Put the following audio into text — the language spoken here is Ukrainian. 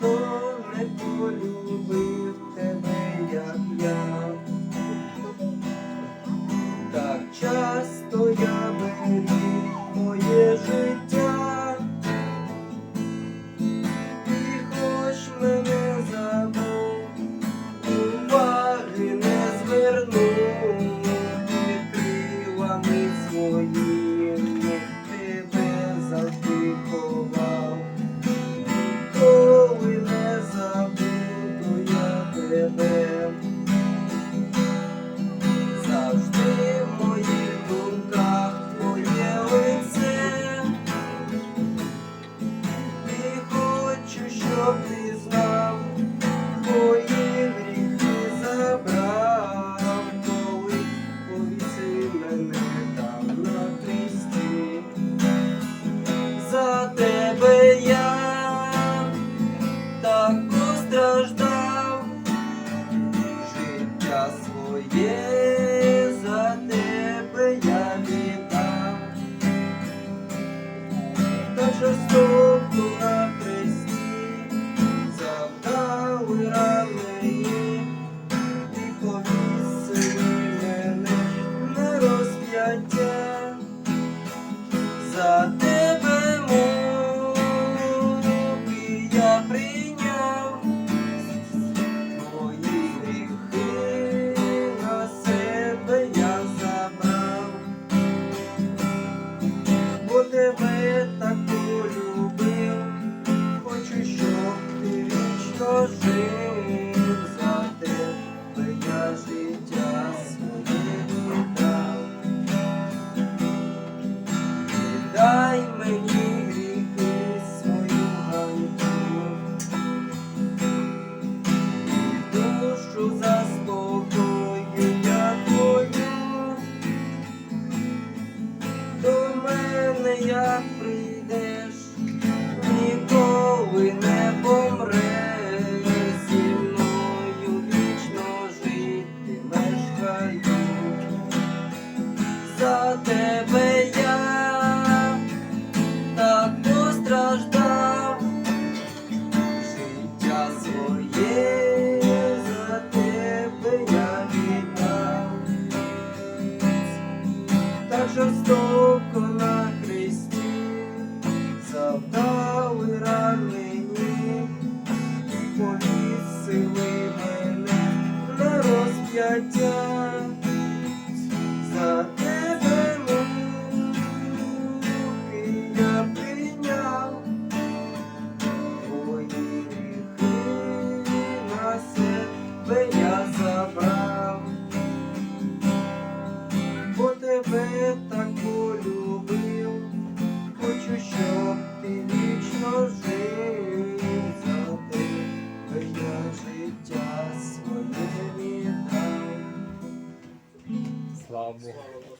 ніхто не полюбив тебе, як я. Тебе. Завжди в моїх думках твоє лице, і хочу, щоб ти знав, твої гріхи забрав, коли повісив мене там на хресті. За тебе я жорстоко на хресті завдали ранені і повісили мене на розп'яття. Прийдеш, ніколи не помреш, зі мною вічно житимеш в раю. За тебе я так постраждав, життя своє жорстоко на завдали ранені повісили мене на розп'яття. Життя своє віддав. Слава Богу.